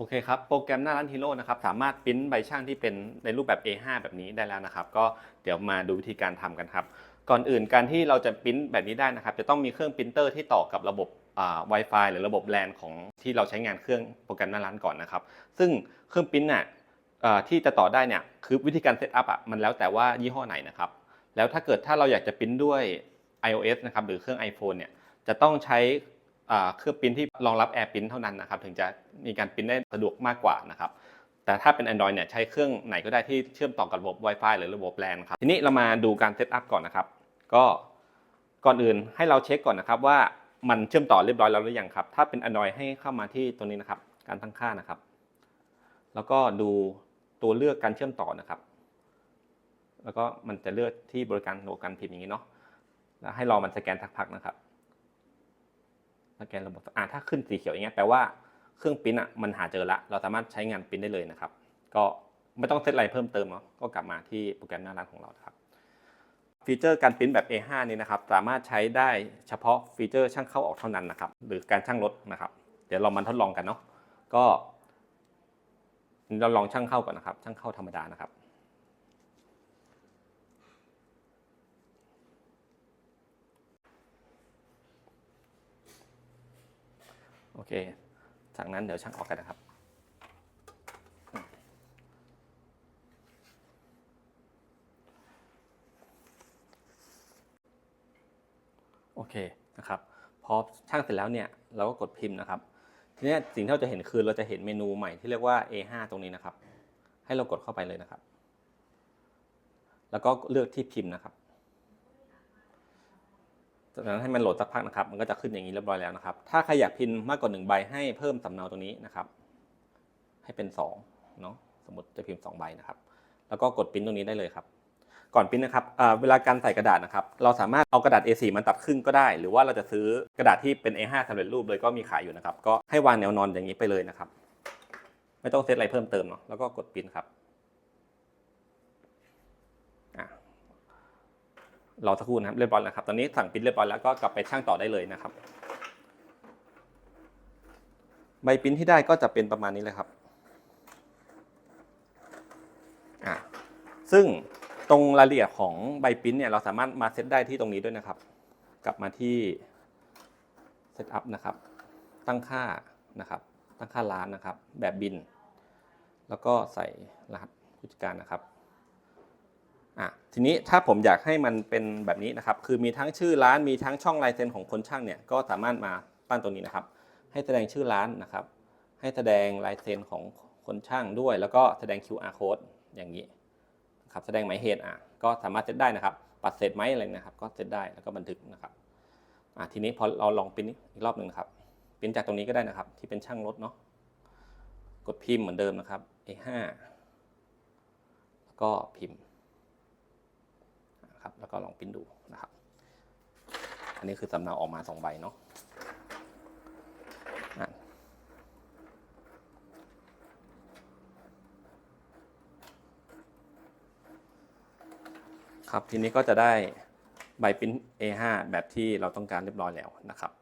โอเคครับ โปรแกรมหน้าร้านฮีโร่นะครับ สามารถปริ้นใบช่างที่เป็นในรูปแบบ A5 แบบนี้ได้แล้วนะครับ ก็เดี๋ยวมาดูวิธีการทำกันครับ ก่อนอื่นการที่เราจะปริ้นแบบนี้ได้นะครับ จะต้องมีเครื่องปรินเตอร์ที่ต่อกับระบบอ่า Wi-Fi หรือระบบ LAN ของที่เราใช้งานเครื่องโปรแกรมหน้าร้านก่อนนะครับ ซึ่งเครื่องปริ้นน่ะอ่าที่จะต่อได้เนี่ย คือวิธีการเซตอัพอะ มันแล้วแต่ว่ายี่ห้อไหนนะครับ แล้วถ้าเกิดถ้าเราอยากจะปริ้นด้วย iOS นะครับ หรือเครื่อง iPhone เนี่ย จะต้องใช้ เครื่องปริ้นที่รองรับ Air Print เท่านั้นนะครับถึงจะมีการปริ้นได้สะดวกมากกว่านะครับแต่ถ้าเป็น Android เนี่ยใช้เครื่องไหนก็ได้ที่เชื่อมต่อกับระบบ Wi-Fi หรือระบบ LAN ครับทีนี้เรามาดูการเซตอัพก่อนนะครับ ก็ก่อนอื่นให้เราเช็คก่อนนะครับว่ามันเชื่อมต่อเรียบร้อยแล้วหรือยังครับ ถ้าเป็น Android ให้เข้ามาที่ตัวนี้นะครับ การตั้งค่านะครับ แล้วก็ดูตัวเลือกการเชื่อมต่อนะครับ แล้วก็มันจะเลือกที่บริการระบบการพิมพ์อย่างนี้เนาะแล้วให้รอมันสแกนสักพักนะครับ สแกนระบบอ่าถ้าขึ้นสีเขียวอย่างเงี้ยแปลว่าเครื่องปิ้นอะมันหาเจอละ เราสามารถใช้งานปิ้นได้เลยนะครับ ก็ไม่ต้องเซตอะไรเพิ่มเติมเนาะก็กลับมาที่โปรแกรมหน้าร้านของเราครับฟีเจอร์การปริ้นแบบ A5 นี้นะครับสามารถใช้ได้เฉพาะฟีเจอร์ช่างเข้าออกเท่านั้นนะครับ หรือการช่างลดนะครับ เดี๋ยวเรามาทดลองกันเนาะก็เราลองช่างเข้าก่อนนะครับ ช่างเข้าธรรมดานะครับ โอเค จากนั้นเดี๋ยวช่างออกกันนะครับโอเคนะครับพอช่างเสร็จแล้วเนี่ยเราก็กดพิมพ์นะครับทีนี้สิ่งที่เราจะเห็นคือเราจะเห็นเมนูใหม่ที่เรียกว่า A5 ตรงนี้นะครับ ให้เรากดเข้าไปเลยนะครับ แล้วก็เลือกที่พิมพ์นะครับ จากนั้นให้มันโหลดสักพักนะครับ มันก็จะขึ้นอย่างนี้เรียบร้อยแล้วนะครับ ถ้าใครอยากพิมพ์มากกว่า1ใบให้เพิ่มสำเนาตรงนี้นะครับ ให้เป็น2เนาะ สมมติจะพิมพ์2ใบนะครับ แล้วก็กดปริ้นตรงนี้ได้เลยครับ ก่อนปริ้นนะครับเวลาการใส่กระดาษนะครับ เราสามารถเอากระดาษ A4 มันตัดครึ่งก็ได้ หรือว่าเราจะซื้อกระดาษที่เป็น A5 สำเร็จรูปเลยก็มีขายอยู่นะครับ ก็ให้วางแนวนอนอย่างนี้ไปเลยนะครับ ไม่ต้องเซตอะไรเพิ่มเติมเนาะ แล้วก็กดปริ้นครับอะ รอสักครู่นะครับเรียบร้อยแล้วครับ ตอนนี้สั่งปิ้นเรียบร้อยแล้วก็กลับไปช่างต่อได้เลยนะครับ ใบปิ้นที่ได้ก็จะเป็นประมาณนี้เลยครับอะซึ่งตรงรายละเอียดของใบปิ้นเนี่ยเราสามารถมาเซตได้ที่ตรงนี้ด้วยนะครับ กลับมาที่ Setup นะครับ ตั้งค่านะครับ ตั้งค่าร้านนะครับ แบบบิน แล้วก็ใส่รหัสผู้จัดการนะครับ อะทีนี้ถ้าผมอยากให้มันเป็นแบบนี้นะครับ คือมีทั้งชื่อร้านมีทั้งช่องลายเซ็นของคนช่างเนี่ยก็สามารถมาตั้งตรงนี้นะครับ ให้แสดงชื่อร้านนะครับ ให้แสดงลายเซ็นของคนช่างด้วย แล้วก็แสดง QR code อย่างนี้ครับแสดงหมายเหตุอะก็สามารถเซตได้นะครับ ปัดเสร็จไหมอะไรนะครับ ก็เซตได้แล้วก็บันทึกนะครับอะทีนี้พอเราลองปิ้นอีกรอบหนึ่งนะครับปิ้นจากตรงนี้ก็ได้นะครับ ที่เป็นช่างรถเนาะกดพิมพ์เหมือนเดิมนะครับ A5 แล้วก็พิมพ์ แล้วก็ลองปริ้นดูนะครับ อันนี้คือสำเนาออกมาสองใบเนาะอะครับทีนี้ก็จะได้ใบปิ้น A5 แบบที่เราต้องการเรียบร้อยแล้วนะครับ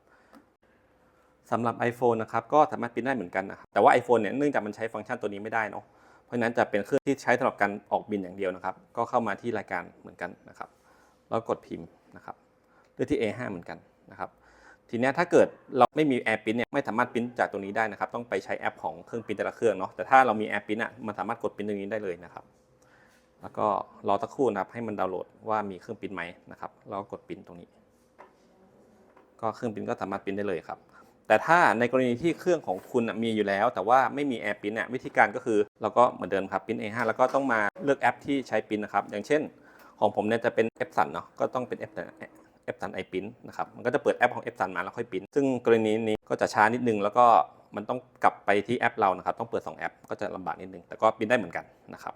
สำหรับ iPhone นะครับก็สามารถปิ้นได้เหมือนกันนะครับแต่ว่า iPhone เนี่ยเนื่องจากมันใช้ฟังก์ชันตัวนี้ไม่ได้เนาะเพราะฉะนั้นจะเป็นเครื่องที่ใช้สำหรับการออกบินอย่างเดียวนะครับ ก็เข้ามาที่รายการเหมือนกันนะครับ แล้วกดพิมพ์นะครับเลือกที่ A5 เหมือนกันนะครับทีนี้ถ้าเกิดเราไม่มีแอร์ปริ้นเนี่ยไม่สามารถปริ้นจากตรงนี้ได้นะครับ ต้องไปใช้แอปของเครื่องปริ้นแต่ละเครื่องเนาะแต่ถ้าเรามีแอร์ปริ้นอะมันสามารถกดปริ้นตรงนี้ได้เลยนะครับ แล้วก็รอสักครู่นะครับให้มันดาวน์โหลดว่ามีเครื่องปริ้นไหมนะครับแล้วก็กดปริ้นตรงนี้ ก็เครื่องปริ้นก็สามารถปริ้นได้เลยครับ แต่ถ้าในกรณีที่เครื่องของคุณน่ะมีอยู่แล้ว แต่ว่าไม่มีแอร์ปริ้นเนี่ยวิธีการก็คือเราก็เหมือนเดิมครับปริ้น A5 แล้วก็ต้องมาเลือกแอปที่ใช้ปริ้นนะครับ อย่างเช่น ของผมเนี่ยจะเป็นแอปสันเนาะก็ต้องเป็นแอปแอปสันไอพินนะครับมันก็จะเปิดแอปของแอปสันมาแล้วค่อยพิ้นซึ่งกรณีนี้ก็จะช้านิดนึงแล้วก็มันต้องกลับไปที่แอปเรานะครับ ต้องเปิด 2 แอป ก็จะลำบากนิดนึง แต่ก็พิ้นได้เหมือนกันนะครับ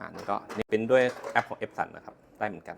อ่านี่ก็นี่เป็นด้วยแอปของแอปสันนะครับ ได้เหมือนกัน